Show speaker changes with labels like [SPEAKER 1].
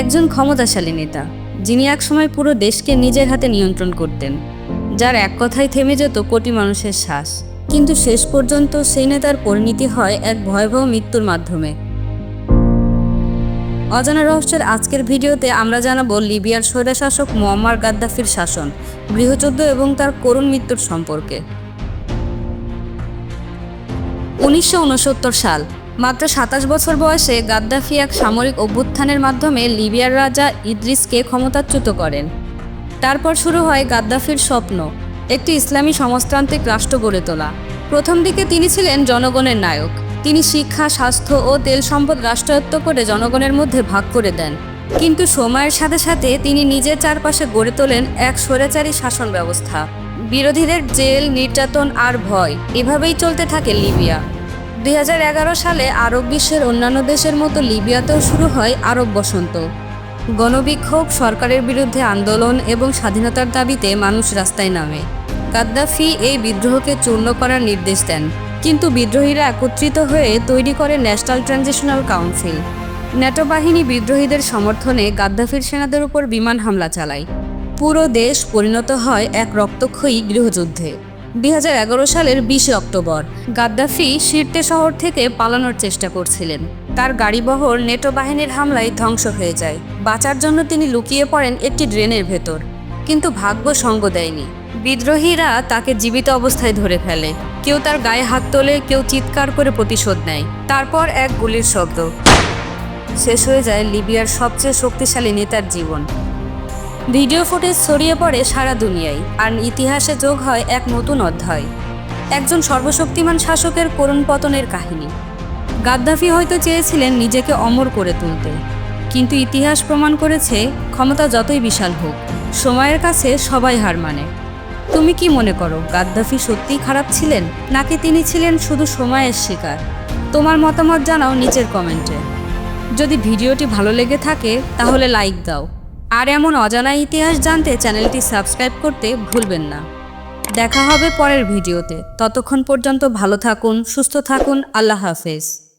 [SPEAKER 1] একজন ক্ষমতাশালী নেতা, যিনি একসময় পুরো দেশকে নিজের হাতে নিয়ন্ত্রণ করতেন, যার এক কথায় থেমে যেত কোটি মানুষের শ্বাস। কিন্তু শেষ পর্যন্ত সেই নেতার পরিণতি হয় এক ভয়াবহ মৃত্যুর মাধ্যমে। অজানা রহস্যের আজকের ভিডিওতে আমরা জানাব লিবিয়ার স্বৈরশাসক মোয়াম্মার গাদ্দাফির শাসন, গৃহযুদ্ধ এবং তার করুণ মৃত্যুর সম্পর্কে। উনিশশো উনসত্তর সাল মাত্র সাতাশ বছর বয়সে গাদ্দাফি এক সামরিক অভ্যুত্থানের মাধ্যমে লিবিয়ার রাজা ইদ্রিসকে ক্ষমতাচ্যুত করেন। তারপর শুরু হয় গাদ্দাফির স্বপ্ন, একটি ইসলামী সমাজতান্ত্রিক রাষ্ট্র গড়ে তোলা। প্রথম দিকে তিনি ছিলেন জনগণের নায়ক। তিনি শিক্ষা, স্বাস্থ্য ও তেল সম্পদ রাষ্ট্রায়ত্ত করে জনগণের মধ্যে ভাগ করে দেন। কিন্তু সময়ের সাথে সাথে তিনি নিজের চারপাশে গড়ে তোলেন এক স্বৈরাচারী শাসন ব্যবস্থা। বিরোধীদের জেল, নির্যাতন আর ভয়, এভাবেই চলতে থাকে লিবিয়া। দুই হাজার এগারো সালে আরব বিশ্বের অন্যান্য দেশের মতো লিবিয়াতেও শুরু হয় আরব বসন্ত। গণবিক্ষোভ, সরকারের বিরুদ্ধে আন্দোলন এবং স্বাধীনতার দাবিতে মানুষ রাস্তায় নামে। গাদ্দাফি এই বিদ্রোহকে চূর্ণ করার নির্দেশ দেন। কিন্তু বিদ্রোহীরা একত্রিত হয়ে তৈরি করে ন্যাশনাল ট্রানজিশনাল কাউন্সিল। ন্যাটো বাহিনী বিদ্রোহীদের সমর্থনে গাদ্দাফির সেনাদের উপর বিমান হামলা চালায়। পুরো দেশ পরিণত হয় এক রক্তক্ষয়ী গৃহযুদ্ধে। দুই হাজার এগারো সালের বিশে অক্টোবর। গাদ্দাফি শিরতে শহর থেকে পালানোর চেষ্টা করছিলেন। তার গাড়িবহর নেটো বাহিনীর হামলায় ধ্বংস হয়ে যায়। বাঁচার জন্য তিনি লুকিয়ে পড়েন একটি ড্রেনের ভেতর। কিন্তু ভাগ্য সঙ্গ দেয়নি। বিদ্রোহীরা তাকে জীবিত অবস্থায় ধরে ফেলে। কেউ তার গায়ে হাত তোলে, কেউ চিৎকার করে প্রতিশোধ নেয়। তারপর এক গুলির শব্দ। শেষ হয়ে যায় লিবিয়ার সবচেয়ে শক্তিশালী নেতার জীবন। ভিডিও ফুটেজ ছড়িয়ে পড়ে সারা দুনিয়ায়। আর ইতিহাসে যোগ হয় এক নতুন অধ্যায়। একজন সর্বশক্তিমান শাসকের করুণ পতনের কাহিনী। গাদ্দাফি হয়তো চেয়েছিলেন নিজেকে অমর করে তুলতে। কিন্তু ইতিহাস প্রমাণ করেছে, ক্ষমতা যতই বিশাল হোক, সময়ের কাছে সবাই হার মানে। তুমি কি মনে করো, গাদ্দাফি সত্যিই খারাপ ছিলেন? নাকি তিনি ছিলেন শুধু সময়ের শিকার? তোমার মতামত জানাও নিচের কমেন্টে। যদি ভিডিওটি ভালো লেগে থাকে, তাহলে লাইক দাও। আর এমন অজানা ইতিহাস জানতে চ্যানেলটি সাবস্ক্রাইব করতে ভুলবেন না। দেখা হবে পরের ভিডিওতে। ততক্ষণ পর্যন্ত ভালো থাকুন, সুস্থ থাকুন, আল্লাহ হাফেজ।